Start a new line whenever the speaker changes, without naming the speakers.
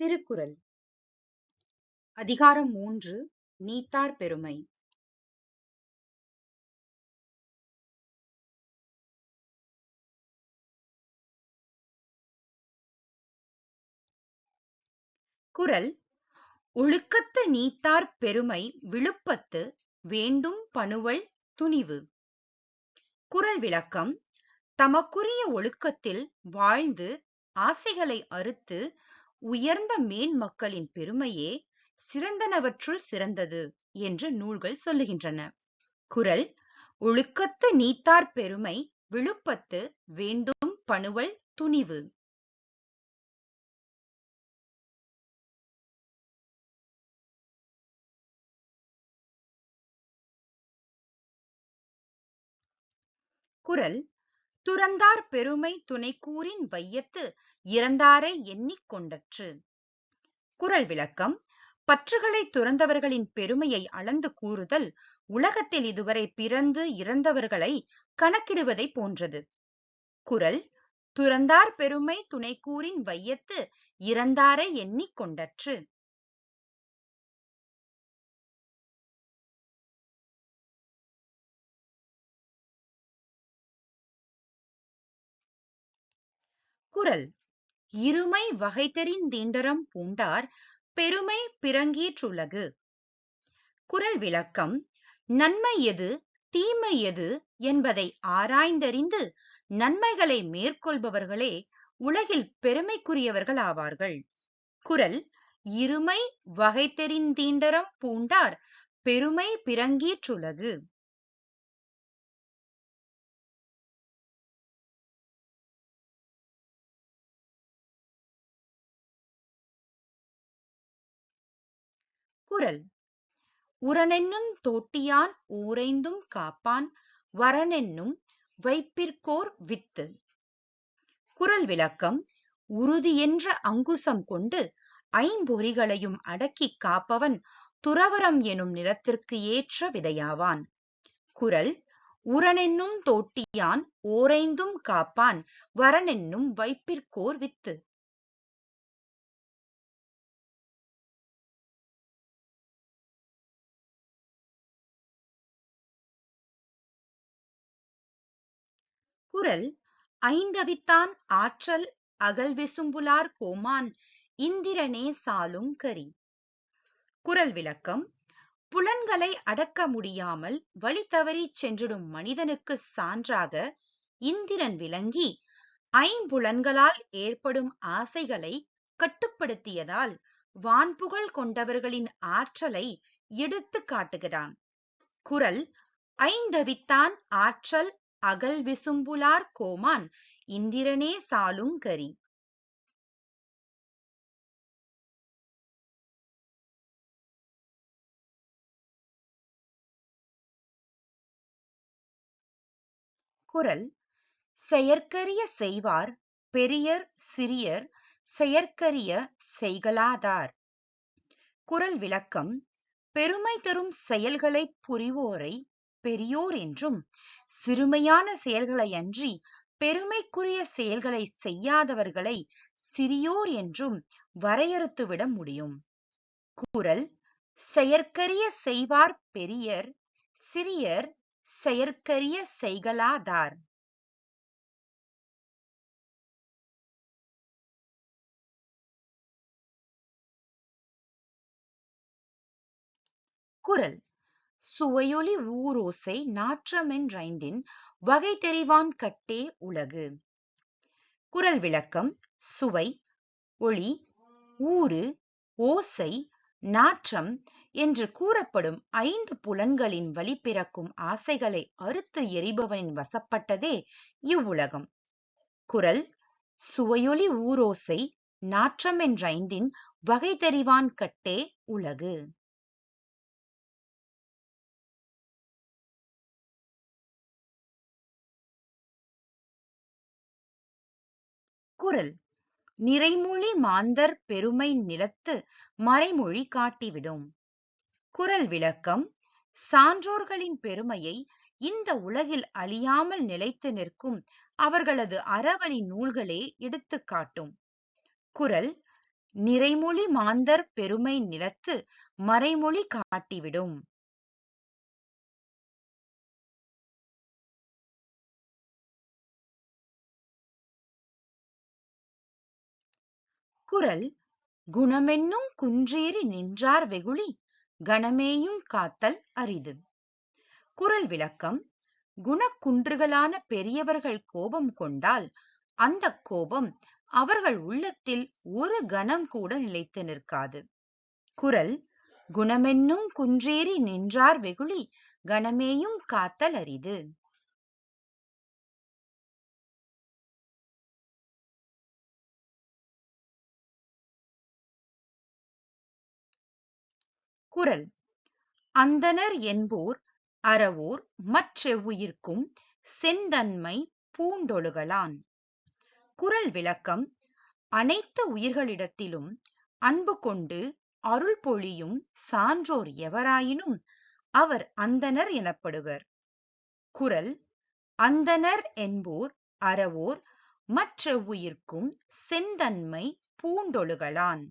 திருக்குறள். அதிகாரம் மூன்று நீத்தார் பெருமை. குறள் ஒழுக்கத்து நீத்தார் பெருமை விழுப்பத்து வேண்டும் பணுவல் துணிவு குறள் விளக்கம் தமக்குரிய ஒழுக்கத்தில் வாழ்ந்து ஆசைகளை அறுத்து உயர்ந்த மேன்மக்களின் பெருமையே சிறந்தனவற்றுள் சிறந்தது என்று நூல்கள் சொல்லுகின்றன. குறள் ஒழுக்கத்து நீத்தார் பெருமை விழுப்பத்து வேண்டும் பணுவல் துணிவு. குறள் துறந்தார் பெருமை துணைக்கூறின் வையத்து இறந்தாரை எண்ணிக் கொண்டற்று. குரல் விளக்கம் பற்றுகளை துறந்தவர்களின் பெருமையை அளந்து கூறுதல் உலகத்தில் இதுவரை பிறந்து இறந்தவர்களை கணக்கிடுவதை போன்றது. குறள் துறந்தார் பெருமை துணைக்கூறின் வையத்து இறந்தாரை எண்ணிக் கொண்டற்று. குறள் இருமை வகை தெரிந்தீண்டரம் பூண்டார் பெருமை பிறங்கீற்றுலகு. குறள் விளக்கம் நன்மை எது தீமை எது என்பதை ஆராய்ந்தறிந்து நன்மைகளை மேற்கொள்பவர்களே உலகில் பெருமைக்குரியவர்கள் ஆவார்கள். குறள் இருமை வகை தெரிந்தீண்டரம் பூண்டார் பெருமை பிறங்கீற்றுலகு. குறள் உரனென்னும் தோட்டியான் ஊரைந்தும் காப்பான் வரனென்னும் வைப்பிற்கோர் வித்து. குரல் விளக்கம் உறுதி என்ற அங்குசம் கொண்டு ஐம்பொறிகளையும் அடக்கிக் காப்பவன் துறவரம் எனும் நிலத்திற்கு ஏற்ற விதையாவான். குரல் உரனென்னும் தோட்டியான் ஓரைந்தும் காப்பான் வரனென்னும் வைப்பிற்கோர் வித்து. குறள் ஐந்தவித்தான் ஆற்றல் அகல் விசும்புலார் கோமான் இந்திரனே சாலும் கரி. குரல் விளக்கம் புலன்களை அடக்க முடியாமல் வழி தவறிச் சென்றிடும் மனிதனுக்கு சான்றாக இந்திரன் விளங்கி ஐம்புலன்களால் ஏற்படும் ஆசைகளை கட்டுப்படுத்தியதால் வான்புகழ் கொண்டவர்களின் ஆற்றலை எடுத்து காட்டுகிறான். குரல் ஐந்தவித்தான் ஆற்றல் அகல் விசும்புலார் கோமான் இந்திரனே சாலுங்கரி குரல் செயற்கரிய செய்வார் பெரியர் சிறியர் செயற்கரிய செய்கலாதார் குரல் விளக்கம் பெருமை தரும் செயல்களை புரிவோரை பெரியோர் என்றும் சிறுமையான செயல்களை அன்றி பெருமைக்குரிய செயல்களை செய்யாதவர்களை சிறியோர் என்றும் வரையறுத்துவிட முடியும். குரல் செயற்கரிய செய்வார் பெரியர் சிறியர் செயற்கரிய செய்கலாதார் குரல் சுவையொலி ஊரோசை நாற்றமென்றைந்தின் வகை தெரிவான் கட்டே உலகு. குரல் விளக்கம் சுவை ஒளி ஊறு ஓசை நாற்றம் என்று கூறப்படும் ஐந்து புலன்களின் வழிபிறக்கும் ஆசைகளை அறுத்து எரிபவனின் வசப்பட்டதே இவ்வுலகம். குறள் சுவையொலி ஊரோசை நாற்றமென்றைந்தின் வகை தெரிவான் கட்டே உலகு. குரல். நிறைமொழி மாந்தர் பெருமை நிலத்து மறைமொழி காட்டிவிடும். குறள் விளக்கம். சான்றோர்களின் பெருமையை இந்த உலகில் அழியாமல் நிலைத்து நிற்கும் அவர்களது அறவழி நூல்களே எடுத்து காட்டும். குரல். நிறைமொழி மாந்தர் பெருமை நிலத்து மறைமொழி காட்டிவிடும். குரல் குணமென்னும் குன்றேறி நின்றார் வெகுளி கணமேயும் காத்தல் அரிது. குரல் விளக்கம் குணக்குன்றுகளான பெரியவர்கள் கோபம் கொண்டால் அந்த கோபம் அவர்கள் உள்ளத்தில் ஒரு கணம் கூட நிலைத்து நிற்காது. குரல் குணமென்னும் குன்றேறி நின்றார் வெகுளி கணமேயும் காத்தல் அரிது. குறள் அந்தணர் என்போர் அறவோர் மற்றெவ்வுயிர்க்கும் செந்தன்மை பூண்டொழுகலான். குறள் விளக்கம். அனைத்து உயிர்களிடத்திலும் அன்பு கொண்டு அருள் பொழியும் சான்றோர் எவராயினும் அவர் அந்தணர் எனப்படுவர். குறள் அந்தணர் என்போர் அறவோர் மற்றெவ்வுயிர்க்கும் செந்தன்மை பூண்டொழுகலான்.